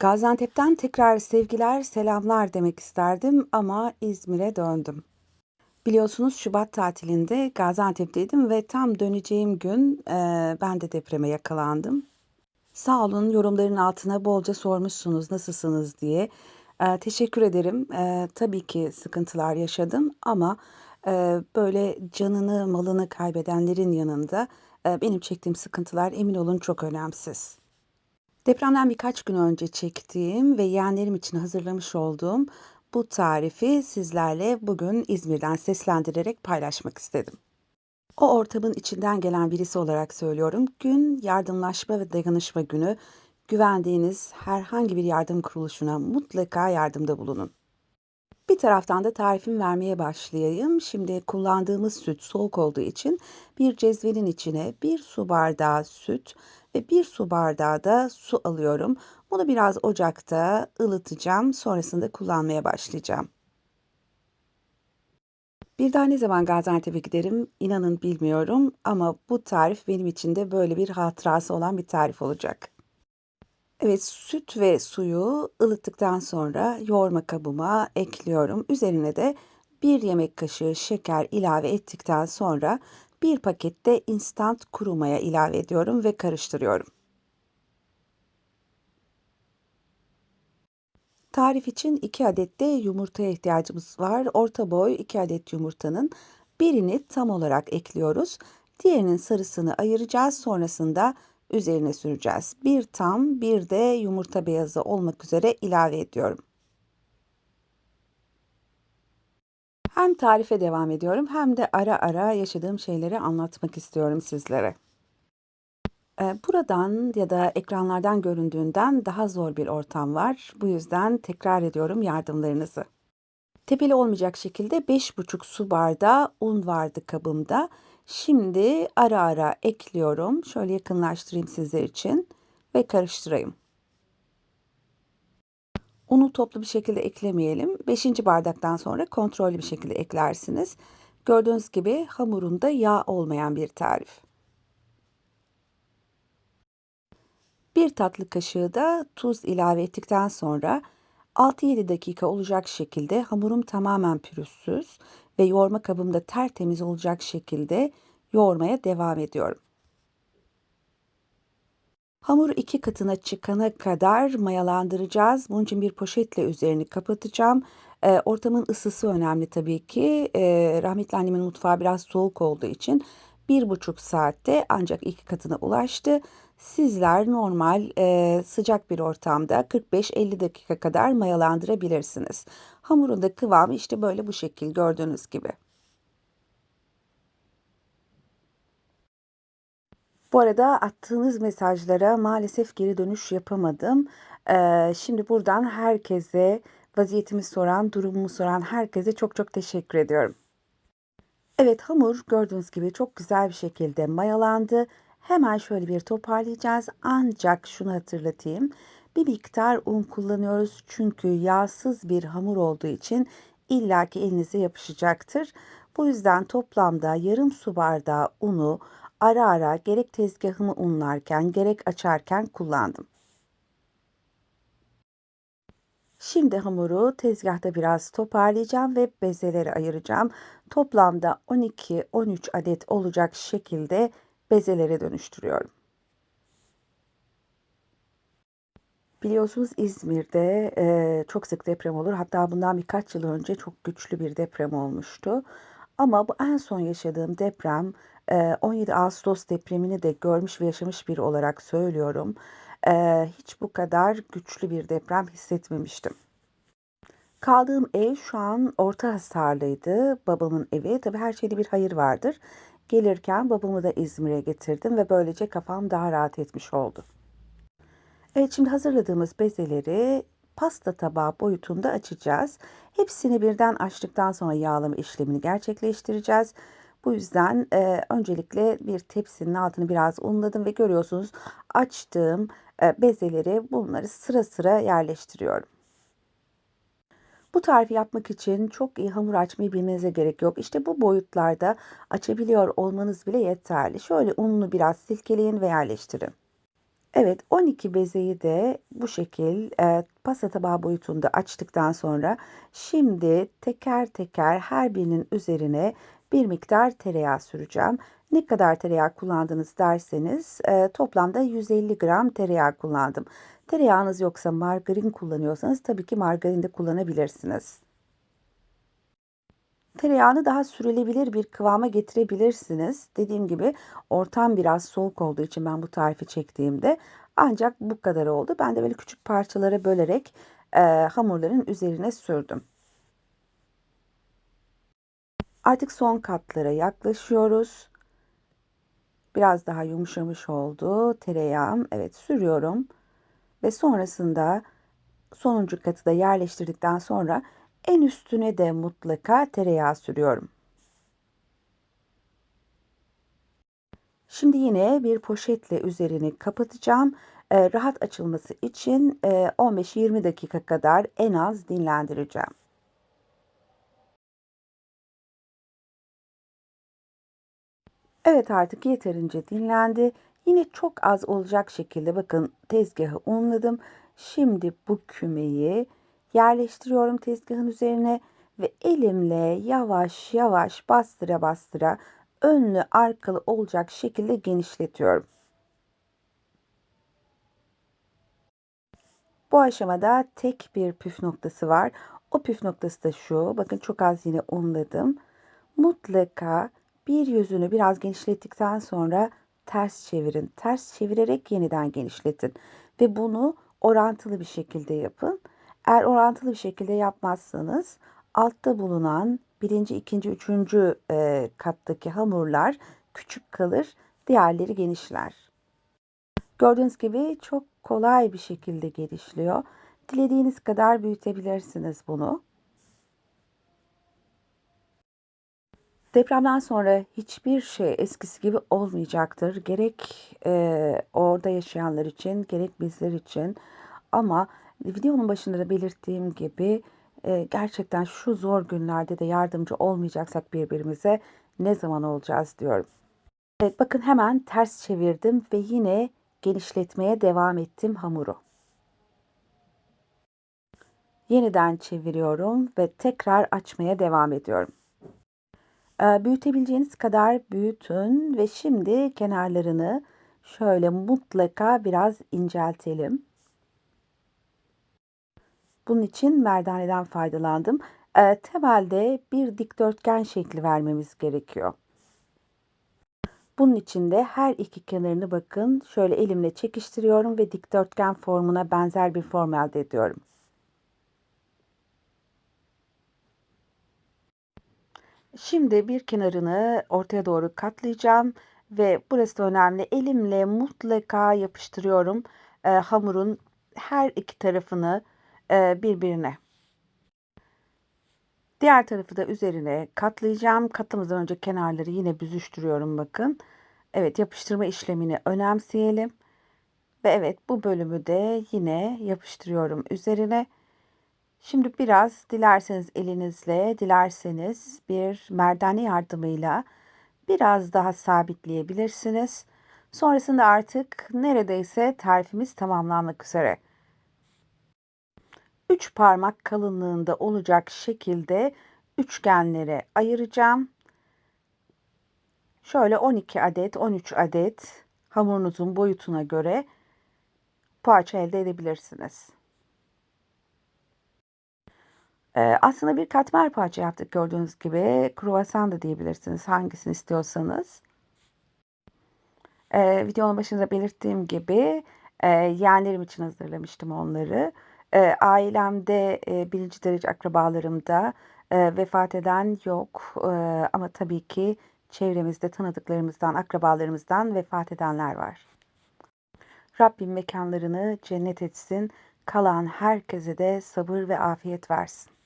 Gaziantep'ten tekrar sevgiler, selamlar demek isterdim ama İzmir'e döndüm. Biliyorsunuz Şubat tatilinde Gaziantep'teydim ve tam döneceğim gün eee, ben de depreme yakalandım. Sağ olun yorumların altına bolca sormuşsunuz nasılsınız diye. Eee, teşekkür ederim. Eee, tabii ki sıkıntılar yaşadım ama eee, böyle canını malını kaybedenlerin yanında eee, benim çektiğim sıkıntılar emin olun çok önemsiz. Depremden birkaç gün önce çektiğim ve yeğenlerim için hazırlamış olduğum bu tarifi sizlerle bugün İzmir'den seslendirerek paylaşmak istedim. O ortamın içinden gelen birisi olarak söylüyorum. Gün yardımlaşma ve dayanışma günü. Güvendiğiniz herhangi bir yardım kuruluşuna mutlaka yardımda bulunun. Bir taraftan da tarifimi vermeye başlayayım. Şimdi kullandığımız süt soğuk olduğu için bir cezvenin içine bir su bardağı süt ve bir su bardağı da su alıyorum. Bunu biraz ocakta ılıtacağım. Sonrasında kullanmaya başlayacağım. Bir daha ne zaman Gaziantep'e giderim inanın bilmiyorum ama bu tarif benim için de böyle bir hatırası olan bir tarif olacak. Evet, süt ve suyu ılıttıktan sonra yoğurma kabıma ekliyorum. Üzerine de bir yemek kaşığı şeker ilave ettikten sonra bir pakette instant kuru maya ilave ediyorum ve karıştırıyorum. Tarif için 2 adet de yumurtaya ihtiyacımız var. Orta boy 2 adet yumurtanın birini tam olarak ekliyoruz. Diğerinin sarısını ayıracağız. Sonrasında üzerine süreceğiz. Bir tam bir de yumurta beyazı olmak üzere ilave ediyorum. Hem tarife devam ediyorum hem de ara ara yaşadığım şeyleri anlatmak istiyorum sizlere. Ee, Buradan ya da ekranlardan göründüğünden daha zor bir ortam var. Bu yüzden tekrar ediyorum yardımlarınızı. Tepeli olmayacak şekilde 5,5 su bardağı un vardı kabımda. Şimdi ara ara ekliyorum. Şöyle yakınlaştırayım sizler için ve karıştırayım. Unu toplu bir şekilde eklemeyelim. 5. bardaktan sonra kontrollü bir şekilde eklersiniz. Gördüğünüz gibi hamurunda yağ olmayan bir tarif. Bir tatlı kaşığı da tuz ilave ettikten sonra 6-7 dakika olacak şekilde hamurum tamamen pürüzsüz ve yoğurma kabımda tertemiz olacak şekilde yoğurmaya devam ediyorum. Hamuru iki katına çıkana kadar mayalandıracağız. Bunun için bir poşetle üzerini kapatacağım. E, ortamın ısısı önemli tabii ki. E, rahmetli annemin mutfağı biraz soğuk olduğu için bir buçuk saatte ancak iki katına ulaştı. Sizler normal e, sıcak bir ortamda 45-50 dakika kadar mayalandırabilirsiniz. Hamurun da kıvamı işte böyle bu şekil gördüğünüz gibi. Bu arada attığınız mesajlara maalesef geri dönüş yapamadım. Ee, şimdi buradan herkese vaziyetimi soran, durumumu soran herkese çok çok teşekkür ediyorum. Evet hamur gördüğünüz gibi çok güzel bir şekilde mayalandı. Hemen şöyle bir toparlayacağız. Ancak şunu hatırlatayım. Bir miktar un kullanıyoruz çünkü yağsız bir hamur olduğu için illaki elinize yapışacaktır. Bu yüzden toplamda yarım su bardağı unu ara ara gerek tezgahımı unlarken gerek açarken kullandım. Şimdi hamuru tezgahta biraz toparlayacağım ve bezeleri ayıracağım. Toplamda 12-13 adet olacak şekilde bezelere dönüştürüyorum. Biliyorsunuz İzmir'de e, çok sık deprem olur. Hatta bundan birkaç yıl önce çok güçlü bir deprem olmuştu. Ama bu en son yaşadığım deprem 17 Ağustos depremini de görmüş ve yaşamış biri olarak söylüyorum. Hiç bu kadar güçlü bir deprem hissetmemiştim. Kaldığım ev şu an orta hasarlıydı. Babamın evi. Tabii her şeyde bir hayır vardır. Gelirken babamı da İzmir'e getirdim ve böylece kafam daha rahat etmiş oldu. Evet şimdi hazırladığımız bezeleri pasta tabağı boyutunda açacağız. Hepsini birden açtıktan sonra yağlama işlemini gerçekleştireceğiz. Bu yüzden e, öncelikle bir tepsinin altını biraz unladım ve görüyorsunuz açtığım e, bezeleri bunları sıra sıra yerleştiriyorum. Bu tarifi yapmak için çok iyi hamur açmayı bilmenize gerek yok. İşte bu boyutlarda açabiliyor olmanız bile yeterli. Şöyle ununu biraz silkeleyin ve yerleştirin. Evet, 12 bezeyi de bu şekil e, pasta tabağı boyutunda açtıktan sonra şimdi teker teker her birinin üzerine bir miktar tereyağı süreceğim. Ne kadar tereyağı kullandınız derseniz e, toplamda 150 gram tereyağı kullandım. Tereyağınız yoksa margarin kullanıyorsanız tabii ki margarin de kullanabilirsiniz. Tereyağını daha sürülebilir bir kıvama getirebilirsiniz. Dediğim gibi ortam biraz soğuk olduğu için ben bu tarifi çektiğimde ancak bu kadar oldu. Ben de böyle küçük parçalara bölerek e, hamurların üzerine sürdüm. Artık son katlara yaklaşıyoruz. Biraz daha yumuşamış oldu tereyağım. Evet sürüyorum. Ve sonrasında sonuncu katı da yerleştirdikten sonra en üstüne de mutlaka tereyağı sürüyorum. Şimdi yine bir poşetle üzerini kapatacağım. Ee, rahat açılması için e, 15-20 dakika kadar en az dinlendireceğim. Evet artık yeterince dinlendi. Yine çok az olacak şekilde bakın tezgahı unladım. Şimdi bu kümeyi yerleştiriyorum tezgahın üzerine ve elimle yavaş yavaş bastıra bastıra önlü arkalı olacak şekilde genişletiyorum. Bu aşamada tek bir püf noktası var. O püf noktası da şu. Bakın çok az yine unladım. Mutlaka bir yüzünü biraz genişlettikten sonra ters çevirin. Ters çevirerek yeniden genişletin. Ve bunu orantılı bir şekilde yapın. Eğer orantılı bir şekilde yapmazsanız altta bulunan birinci, ikinci, üçüncü e, kattaki hamurlar küçük kalır, diğerleri genişler. Gördüğünüz gibi çok kolay bir şekilde genişliyor. Dilediğiniz kadar büyütebilirsiniz bunu. Depremden sonra hiçbir şey eskisi gibi olmayacaktır. Gerek e, orada yaşayanlar için, gerek bizler için. Ama videonun başında da belirttiğim gibi e, gerçekten şu zor günlerde de yardımcı olmayacaksak birbirimize ne zaman olacağız diyorum. Evet bakın hemen ters çevirdim ve yine genişletmeye devam ettim hamuru. Yeniden çeviriyorum ve tekrar açmaya devam ediyorum. Büyütebileceğiniz kadar büyütün ve şimdi kenarlarını şöyle mutlaka biraz inceltelim. Bunun için merdaneden faydalandım. Temelde bir dikdörtgen şekli vermemiz gerekiyor. Bunun için de her iki kenarını bakın şöyle elimle çekiştiriyorum ve dikdörtgen formuna benzer bir form elde ediyorum. Şimdi bir kenarını ortaya doğru katlayacağım ve burası da önemli. Elimle mutlaka yapıştırıyorum e, hamurun her iki tarafını e, birbirine. Diğer tarafı da üzerine katlayacağım. Katımızdan önce kenarları yine büzüştürüyorum bakın. Evet yapıştırma işlemini önemseyelim. Ve evet bu bölümü de yine yapıştırıyorum üzerine. Şimdi biraz dilerseniz elinizle, dilerseniz bir merdane yardımıyla biraz daha sabitleyebilirsiniz. Sonrasında artık neredeyse tarifimiz tamamlanmak üzere. 3 parmak kalınlığında olacak şekilde üçgenlere ayıracağım. Şöyle 12 adet, 13 adet hamurunuzun boyutuna göre parça elde edebilirsiniz. Ee, aslında bir katmer parça yaptık gördüğünüz gibi. Kruvasan da diyebilirsiniz hangisini istiyorsanız. Ee, videonun başında belirttiğim gibi e, yeğenlerim için hazırlamıştım onları. E, ailemde e, birinci derece akrabalarımda e, vefat eden yok. E, ama tabii ki çevremizde tanıdıklarımızdan, akrabalarımızdan vefat edenler var. Rabbim mekanlarını cennet etsin. Kalan herkese de sabır ve afiyet versin.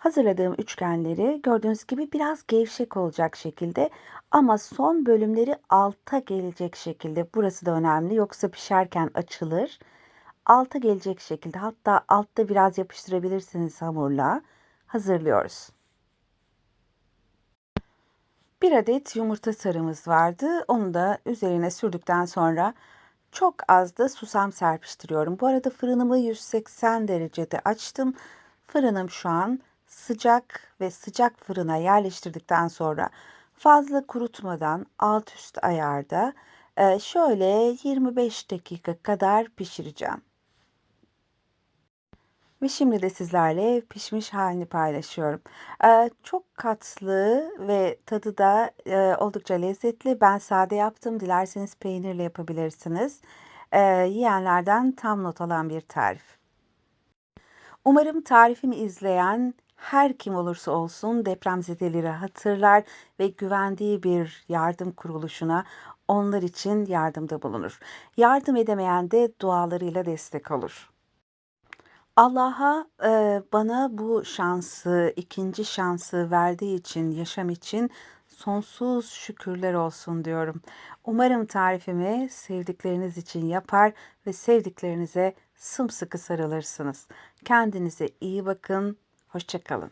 Hazırladığım üçgenleri gördüğünüz gibi biraz gevşek olacak şekilde ama son bölümleri alta gelecek şekilde. Burası da önemli yoksa pişerken açılır. Alta gelecek şekilde hatta altta biraz yapıştırabilirsiniz hamurla. Hazırlıyoruz. Bir adet yumurta sarımız vardı. Onu da üzerine sürdükten sonra Çok az da susam serpiştiriyorum. Bu arada fırınımı 180 derecede açtım. Fırınım şu an sıcak ve sıcak fırına yerleştirdikten sonra fazla kurutmadan alt üst ayarda e, şöyle 25 dakika kadar pişireceğim. Ve şimdi de sizlerle pişmiş halini paylaşıyorum. Eee, çok katlı ve tadı da, eee, oldukça lezzetli. Ben sade yaptım. Dilerseniz peynirle yapabilirsiniz. Yiyenlerden tam not alan bir tarif. Umarım tarifimi izleyen her kim olursa olsun depremzedeleri hatırlar ve güvendiği bir yardım kuruluşuna onlar için yardımda bulunur. Yardım edemeyen de dualarıyla destek olur. Allah'a, eee, bana bu şansı, ikinci şansı verdiği için, yaşam için sonsuz şükürler olsun diyorum. Umarım tarifimi sevdikleriniz için yapar ve sevdiklerinize sımsıkı sarılırsınız. Kendinize iyi bakın, hoşça kalın.